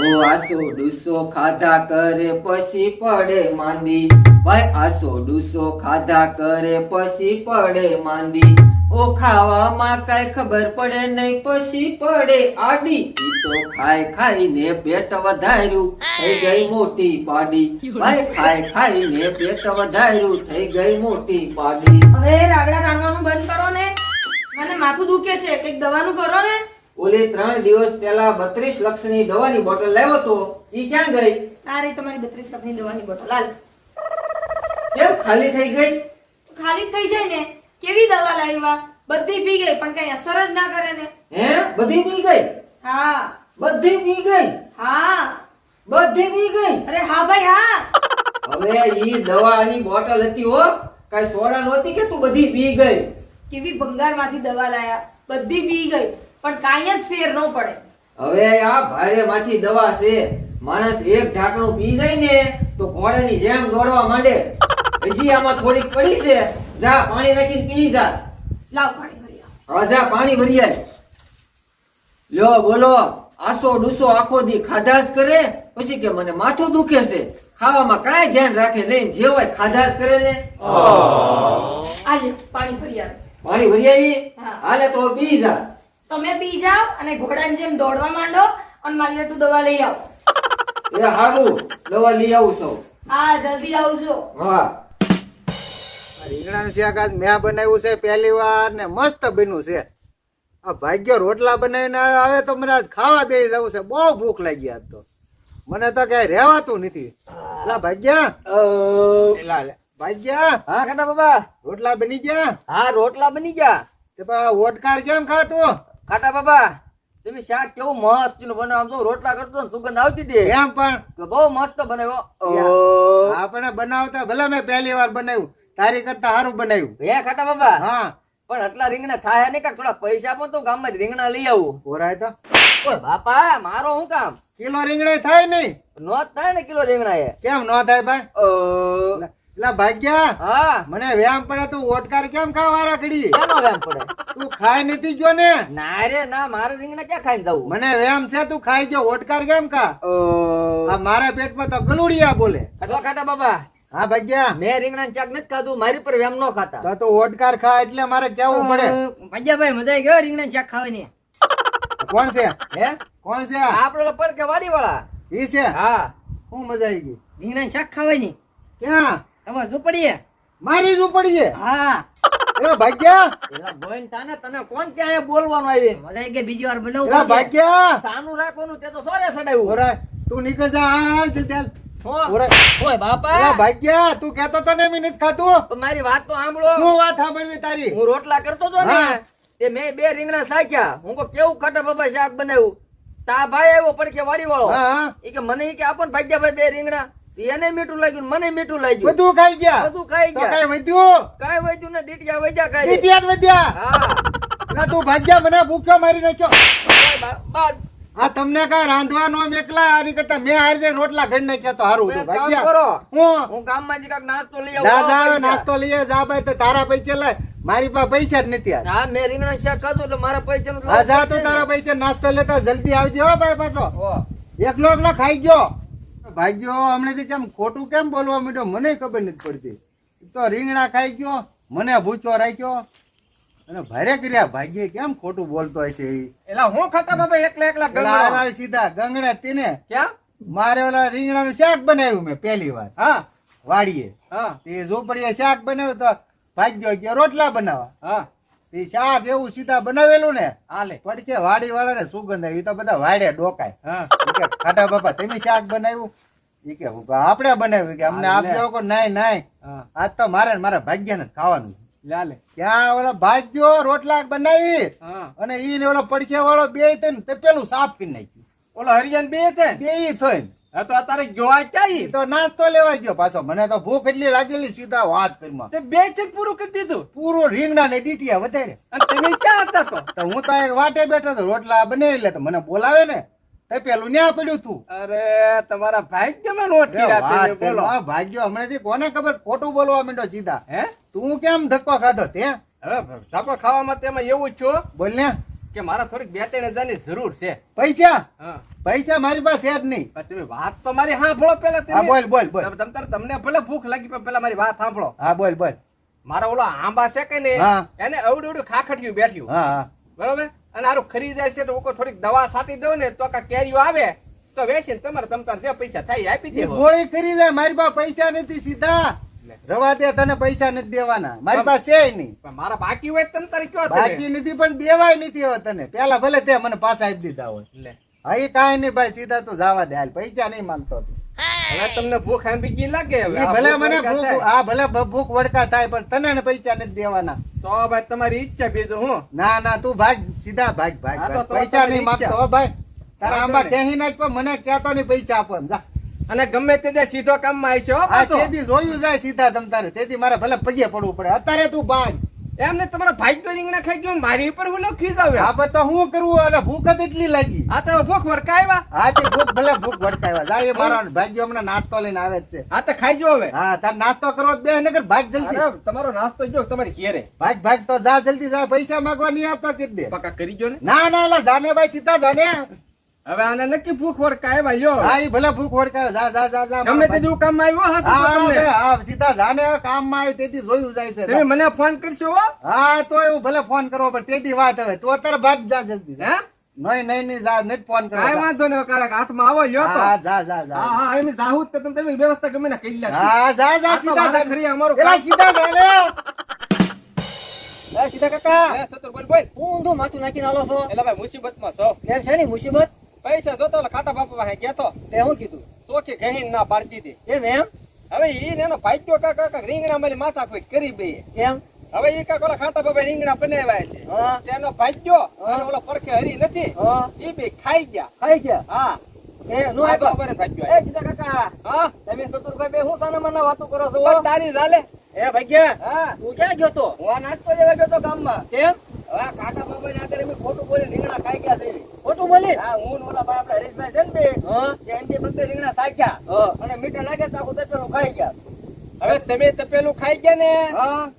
આસો ડૂસો ખાધા કરે પછી પડે માંદી. ભાઈ આસો ડૂસો ખાધા કરે પછી પડે માંદી. ઓ ખાવામાં કઈ ખબર પડે નહીં પછી પડે આડી. તો ખાઈ ખાઈને પેટ વધાર્યું, થઈ ગઈ મોટી પાડી. ભાઈ ખાઈ ખાઈને પેટ વધાર્યું, થઈ ગઈ મોટી પાડી. હવે રાગડા રાણવાનું બંધ કરો ને. મને માથું દુખે છે, કંઈક દવાનું કરો ને. ઓલી ત્રણ દિવસ પહેલા બત્રીસ લક્ષની દવાની બોટલ લાવ્યો તો ઈ ક્યાં ગઈ? આ રહી તમારી બત્રીસ કપની દવાની બોટલ. હાલ કેમ ખાલી થઈ ગઈ? ખાલી થઈ જાય ને? કેવી દવા લાવ્યા? બધી પી ગઈ પણ કઈ અસર જ ના કરે ને? હે? બધી પી ગઈ? હા. બધી પી ગઈ? હા. બધી પી ગઈ? અરે હા ભાઈ હા. હવે ઈ દવાની બોટલ હતી હો કઈ સોડા નહોતી કે તું બધી પી ગઈ? કેવી ભંગારમાંથી દવા લાયા? બધી પી ગઈ. પણ કાંઈ જ ફેર ન પડે. હવે આ ભારે માંથી દવા છે. માણસ એક ઢાંકણું પી જાય ને તો ઘોડાની જેમ દોડવા માંડે. હજી આમાં થોડીક પડી છે. જા પાણી નાખીને પી જા. લાવ પાણી ભરી હા જા પાણી ભરી આય લ્યો બોલો આસો ડૂસો આખો દી ખાધાસ કરે? પછી કે મને માથું દુખે છે. ખાવામાં કાંઈ ધ્યાન રાખે નહીં. જે હોય ખાધા કરે ને. આ પાણી ભરી આવે. પાણી ભરી આવી? હાલે તો પી જા. તમે પી જાઓ અને ઘોડાની જેમ દોડવા માંડો અને મારી હાટુ દવા લઈ આવો. એ હારું. દવા લઈ આવું સૌ. હા જલ્દી આવજો હા. આ રીંગણાનું શાક આજ મેં બનાવ્યું છે પહેલી વાર ને મસ્ત બન્યું છે. આ ભાગ્ય રોટલા બનાવીને આવે તો મને આજ ખાવા બે જવું છે. બહુ ભૂખ લાગી આજ તો. મને તો કઈ રહેવાતું નથી. એલા ભાગ્યા. લે. ભાગ્યા. હા કાકા બાબા. રોટલા બની ગયા? હા રોટલા બની ગયા. તે પણ ઓટકાર કેમ ખાતું ખાટા બાબા તમે શાક કેવું મસ્તનું બનાવો. આમ તો રોટલા કરતો ને સુગંધ આવતી હતી. એમ પણ? બહુ મસ્ત બનાવ્યો. આપણે બનાવતા ભલે મેં પહેલી વાર બનાવ્યું તારી કરતા સારું બનાવ્યું. હે ખાટા બાબા? હા. પણ આટલા રીંગણા થાય ને કાક. થોડા પૈસા પણ તો ગામમાં જ રીંગણા લઈ આવું. ઓરાય તો. ઓય બાપા મારો શું કામ? કિલો રીંગણા થાય નહીં. નો થાય ને કિલો રીંગણા એ. કેમ નો થાય ભાઈ? અ, ભાગ્યા હા. મને વ્યાયામ પડે તું ઓટકાર કેમ ખાવા ઘડી શેનો વ્યાયામ પડે? તું ખાઈ નથી ગયો ને? ના રે ના મારે રીંગણા ક્યાં ખાઈને જવું? મને વ્યાયામ છે તું ખાઈ ગયો ઓટકાર કેમ ખા? આ મારા પેટમાં તો ગલુડિયા બોલે. અથવા ખાટા બાબા. હા ભાગ્યા. મેં રીંગણા ચાક નથી ખાધું મારી પર વ્યાયામ નો ખાતા. તો તું ઓટકાર ખા એટલે મારે કેવું પડે? ભાઈ મજા ગયો રીંગણા ચાક ખાવાની. કોણ છે? હે? કોણ છે? આપડે પર કે વાડી વાળા ઈ છે? હા. હું મજા આવી ગઈ. રીંગણા ચાક ખાવાની. ક્યાં? તમારે શું મારી જ હા. એ ભાગ્યા? એલા બોઈન તાને તને કોણ કે અહીંયા બોલવાનું આવી મજા આવી ગઈ બીજી વાર એલા બનાવું ભાગ્યા? સાનું રાખવાનું તે તો સોરે સડાવ્યું. ઓરાય તું નીકળ જા હાલ ચાલ ચાલ. હો. ઓરાય ઓય એલા બાપા ભાગ્યા તું કહેતો તો ને મેં ખાતું. તો મારી વાત તો સાંભળો. શું વાત સાંભળવી તારી? હું રોટલા કરતો હતો ને એ મેં બે રીંગણા સાખ્યા. હું કેવું ખટા બાબા શાક બનાવ્યું? તા ભાઈ આવ્યો પડકે વાડી વાળો હા હા. એ કે મને ઈ કે આપો ભાગ્યા ભાઈ બે રીંગણા. એને મીઠું લાગ્યું મને મીઠું લાગ્યું. બધું ખાઈ ગયા. બધું ખાઈ ગયા. કઈ વધ્યું? કાંઈ વધ્યું ને ડીટિયા વધ્યા કાંઈ ડીટિયા વધ્યા. હા. તું ભાગ્યા મને ભૂખ્યો મારી નાખ્યો. આ તમને કઈ રાંધવાનો એકલા? આની કરતા મેં હારી જઈને રોટલા ઘડી નાખ્યા તો હારું હતું કામ ભાગ્યા. કરો. હું? હું ગામમાં કાંઈક નાસ્તો લઈ જા આવું જા પૈસા. નાસ્તો લઈએ જા ભાઈ તો તારા પૈસા લાય. મારી પાસે પૈસા જ નથી આ. હા મેં રીંગણા શાક ખાધું એટલે મારા પૈસા નું હા જા તો તારા પૈસા નાસ્તો લેતા જલ્દી આવજે હો ભાઈ પાછો. એકલો એકલો ખાઈ ગયો. ભાગ્યો હમણાંથી કેમ ખોટું કેમ બોલવા માંડ્યો? મને ખબર નથી પડતી. તો રીંગણા ખાઈ ગયો મને ભૂચો રાખ્યો. અને ભારે કર્યા ભાગ્ય કેમ ખોટું બોલતો હશે છે એલા હું ખાતા બાબા એકલા એકલા ગંગડો? સીધા ગંગડા તીને ક્યાં? મારે ઓલા રીંગણાનું શાક બનાવ્યું મેં પહેલી વાર. હા. વાડીએ. હા. તે ઝોપડીએ શાક બનાવ્યું તો ભાગ્યો ગયો રોટલા બનાવવા હા. તે શાક એવું સીધા બનાવેલું ને? હાલે. પડકે વાડી વાળા ને સુગંધ આવી? તો બધા વાડે ડોકાય. કે ખાટા બાપા તમે શાક બનાવ્યું? એ કે આપણે બનાવ્યું. કે અમને હા, આપજો કે નાય નાય આજ તો મારે મારા ભાગ્યાને ખાવાનું. લાલે ક્યાં ઓલો ભાગ્યો રોટલા બનાવી અને ઈ ને ઓલો પડખે વાળો બે થઈને તે પેલું સાફ કરી નાખ્યું. ઓલો હરિયાન બે છે બે થઈ તો અત્યારે જોવા? તો નાસ્તો લેવા ગયો પાછો. મને તો ભૂખ એટલી લાગેલી સીધા વાત કરીમાં તે બેથી પૂરું કરી દીધું. પૂરું રીંગણા ને ડીટીયા વધારે. અને તમે ક્યાં હતા તો? તો હું તો વાટે બેઠો તો રોટલા બનાવી લે તો મને બોલાવે ને તે પેલું ન્યા પડ્યું તું. અરે તમારા ભાઈ માં રોટી એ બોલો. ભાગ્યો હમણાંથી. કોને ખબર? ખોટું બોલવા માંડો સીધા. હે? તું કેમ ધક્કો ખાધો તે? હવે ધાપો ખાવામાં તેમાં એવું જ છું? બોલ ને કે મારા થોડીક બે ત્રણ હજારની જરૂર છે. પૈસા? પૈસા મારી પાસે જ નહીં. તમે વાત તો મારી સાંભળો પેલા હા બોલ બોલ બોલ. તમ તમને ભલે ભૂખ લાગી પણ પેલા મારી વાત સાંભળો. હા બોલ બોલ. મારા ઓલો આંબા છે કે ને એને અવડું અવડું ખાખટ્યું બેઠ્યું. હા બરોબર? અને હારું ખરીદાય છે તો હું થોડીક દવા સાટી દઉં ને તો કા કેરીઓ આવે તો વેચીને તમારે તમ તારે જે પૈસા થાય આપી દે ગોળી કરી દે મારી પાસે પૈસા નથી સીધા. રવા દે તને પૈસા નથી દેવાના. મારી પાસે છે નહીં. પણ મારા બાકી હોય તને તમ તારે કયો બાકી નથી પણ દેવાય નથી હવે તને. પેલા ભલે તે મને પાછા આપી દીધા હોય. હા એ કાંઈ નહીં ભાઈ સીધા તું જવા દે. હાલ પૈસા નહીં માંગતો તું. હવે તમને ભૂખ આંબી ગઈ લાગે હવે. ભલે મને ભૂખ. હા ભલે ભૂખ વડકા થાય પણ તને ને પૈસા નથી દેવાના. તો ભાઈ તમારી ઈચ્છા બીજું હું. ના ના તું ભાગ સીધા ભાગ ભાગ પૈસા નહીં માંગતો. હો ભાઈ. તારા આંબા. કહી નાખ પણ મને કહેતો નહીં પૈસા આપો જા. અને ગમે તે સીધો કામમાં આવશે હો આ તેથી જોયું જાય સીધા તમ તારે. તેથી મારે ભલે પગે પડવું પડે. અત્યારે તું ભાગ એમને તમારા ભાઈ તો રીંગણા ખાઈ ગયો મારી ઉપર હું લખી જાવ આ પછી તો હું કરવું અને ભૂખ જ એટલી લાગી. આ તો ભૂખ વરકાવ્યા હા તે ભૂખ ભલે ભૂખ વરકાવ્યા જાય એ મારો ભાગ્ય હમણાં નાસ્તો લઈને આવે છે. હા તો ખાઈ જો હવે. હા તાર નાસ્તો કરવો જ બે નગર ભાગ જલ્દી. તમારો નાસ્તો જો તમારી ઘેરે. ભાગ ભાગ તો જા જલ્દી જા. પૈસા માંગવા નહીં આપતા કીધ. દે પક્કા કરી જો ને. ના ના એટલે જાને ભાઈ સીધા જાને. હવે આને નક્કી ભૂખ વડકાય ભાઈઓ હા એ ભલે ભૂખ વડકાય જા જા જા જા ગમે તે કામ આવ્યો હા તમને. હા સીધા જાને કામ કામમાં આવ્યો તેથી જોયું જાય છે તમે મને ફોન કરશો હા? તો એવું ભલે ફોન કરો પણ તેથી વાત હવે. તો અત્યારે ભાગ જા જલ્દી હે? નહીં નહીં નહીં જા નથી ફોન કરો કાંઈ વાંધો નહીં કારક હાથમાં આવો લ્યો તો. હા જા જા જા. હા હા એમ જાહુ જ તો તમે તમે વ્યવસ્થા ગમે ને કરી લાગી હા જા જા સીધા જા. ખરી અમારું એલા સીધા સીધા જાને. એ સીધા કાકા. લે, સતર બોલ બોલ હું ઊંધો માથું નાખીને આલો છો. એલા ભાઈ મુસીબતમાં છો. કેમ છે ને મુસીબત? પૈસા જોતો કાટા બાપા પાસે ગયા તો તે હું કીધું? ચોખી ઘણી ના પાડતી હતી. એમ એમ? હવે ઈ ને એનો ભાગ્યો કાકા કાક રીંગણા મારી માથા કોઈ કરી બે. એમ? હવે ઈ કાકા ઓલા ખાટા બાપા રીંગણા બનાવ્યા છે. હા. તેનો ભાગ્યો અને ઓલો પડખે હરી નથી હા. ઈ બે ખાઈ ગયા. ખાઈ ગયા? હા. તારી ચાલે એ ભાગ્યા હા. તું ક્યાં ગયો તો? હું નાસ્તો લેવા ગયો તો ગામમાં. કેમ? આ કાકા બાપા ને આગળ ખોટું બોલી રીંગણા ખાઈ ગયા છે. ખોટું બોલી? હા હું ઓલા ભાઈ આપડા હરીશભાઈ છે ને તે રીંગણા સાક્યા અને મીઠા લાગે તો આખું તપેલું ખાઈ ગયા. હવે તમે તપેલું ખાઈ ગયા ને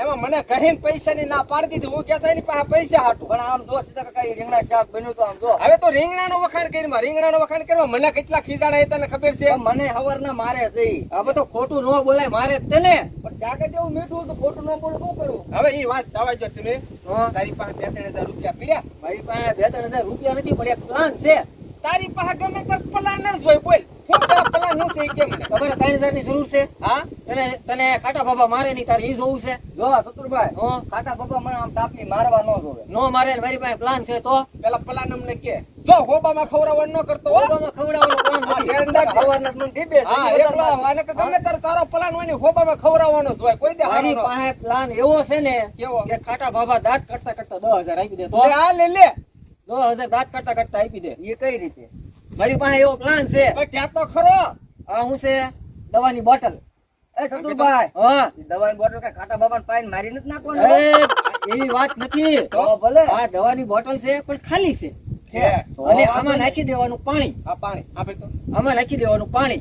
એમાં મને કહીને પૈસા ની ના પાડી દીધી. હું કહેતો એની પાસે પૈસા હાટું? પણ આમ જો સીધા કાકા રીંગણા શાક બન્યું તો આમ જો. હવે તો રીંગણાનો વખાણ કરીમાં રીંગણાનો વખાણ કરવા મને કેટલા ખીજાણા એ તને ખબર છે? મને હવર ના મારે છે હવે આ બધું ખોટું ન બોલાય મારે જ ને. પણ ચાકે જેવું મીઠું તો ખોટું ન બોલું શું કરું? હવે એ વાત જવા જો તમે. તારી પાસે બે ત્રણ હજાર રૂપિયા પીડ્યા. મારી પાસે બે ત્રણ હજાર રૂપિયા નથી પણ એક પ્લાન છે. તારી પાસે ગમે તો પલાન જ હોય બોલ. શું તારા પલાન શું છે એ કે મને ખબર ત્રણ હજારની જરૂર છે. હા? તને તને ખાટા બાબા મારે નહીં તારે ઈ જોવું છે. જો સતુરભાઈ હં? ખાટા બાબા મને આમ તાપલી મારવા ન જોવે. નો મારે મારી પાસે પ્લાન છે તો? પેલા પ્લાન અમને કે જો હોબામાં ખવડાવવાનું ન કરતો હો. ઓબામાં ખવડાવવાનો પ્લાન નથી. સવારના જ મને ટીપે હા એકલા વાને કે ગમે તારે તારો પલાન હોય ને હોબામાં ખવડાવવાનો જ હોય. કોઈ દે મારી પાસે પ્લાન એવો છે ને કેવો? કે ખાટા બાબા દાંત કરતા કાટતા દસ હજાર આપી દે તો. આ લે લે. દસ હજાર દાંત કરતા કરતા આપી દે. એ કઈ રીતે? મારી પાસે એવો પ્લાન છે. ત્યાં તો ખરો. આ હું છે દવાની બોટલ એ ચતુરભાઈ હા. દવાની બોટલ કઈ ખાટા બાબા પાઈને મારી નથી નાખવાનું? એવી વાત નથી. તો? ભલે. આ દવાની બોટલ છે પણ ખાલી છે. અને આમાં નાખી દેવાનું પાણી. આ પાણી. આપે તો. આમાં નાખી દેવાનું પાણી.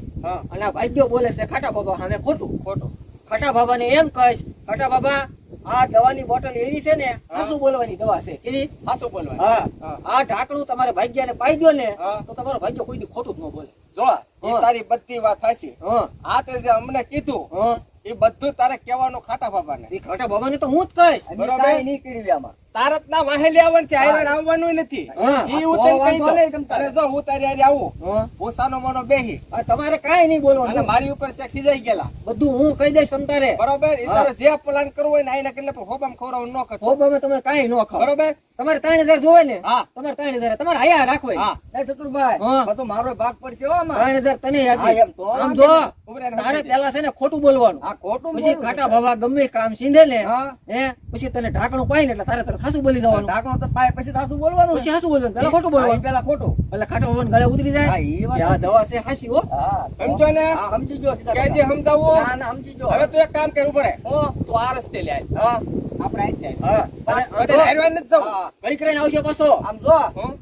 અને આ ભાગ્યો બોલે છે ખાટા બાબા સામે ખોટું. ખોટું. ખાટા બાબા ને એમ કહીશ ખાટા બાબા આ દવાની બોટલ એવી છે ને આસુ બોલવાની દવા છે. કેવી હાસુ બોલવાની. હા. આ ઢાંકણું તમારે ભાગ્યાને પાઈ દો ને તો તમારો ભાગ્ય કોઈ ખોટું જ ન બોલે. જો એ. તારી બધી વાત હા. આ તે જે અમને કીધું એ બધું તારે કહેવાનું ખાટા બાબાને. એ ખાટા બાબાને તો હું જ કઈ. બરોબર. નહીં કરી આમાં. તારત ના આવવાનું છે હારે આવવાનું નથી. ઈ હું તને કહી દઉં. અરે જો હું તારી હારે આવું. હા. મનો બેહી. તમારે કાંઈ નહીં અને બોલવાનું મારી ઉપર છે ખીજાઈ ગયેલા. બધું હું કહી દઈશ તારે. બરોબર? એ તારે જે પ્લાન કરવો હોય ને આઈને પણ હોબામ ખવડાવવું ન કરતો. બાબા તમે કાંઈ ન ખાવ. બરોબર? તમારે ત્રણ હજાર જોવે ને? હા. તમારે ત્રણ હજાર. તમારે આયા રાખો હા. ચતુરભાઈ. બધું મારો ભાગ પડશે હો ત્રણ હજાર તને આપીશ. એમ તો. આમ જો તારે પેલા છે ને ખોટું બોલવાનું. આ ખોટું પછી ઘાટા ભાવા ગમે કામ સીંધે ને હા. હે? પછી તને ઢાંકણું પાય ને એટલે તારે તારે ખાસું બોલી જવાનું. ઢાંકણું તો પાય પછી સાસુ બોલવાનું. પછી હાસું બોલવાનું. પેલા ખોટું બોલવાનું. પેલા ખોટું. એટલે ખાટા ભાવા ગળે ઉતરી જાય. હા, વાત દવા છે હાસી હો. સમજો ને? સમજી ગયો કે જે કાકા. ના ના સમજી ગયો. હવે તું એક કામ કર ઉપર હા. આ રસ્તે લે હા. આપણે આઈ જાય. હા. બધે જો, હારવાન નથી જવું. કરીને આવશે પાછો. આમ જો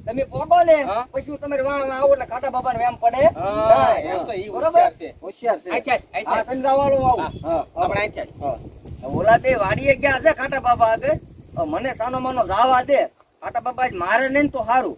તમે પોગો ને પછી તમારે વાહ વાહ આવો એટલે ખાટા બાબા ને એમ પડે. હા, એમ તો ઈ હોશિયાર છે. હોશિયાર આવું. આપણે ઓલા બે વાડીએ ગયા છે ખાટા બાબા આગળ. મને સાનો માનો જાવા દે. આટા બાબા મારે નહીં તો સારું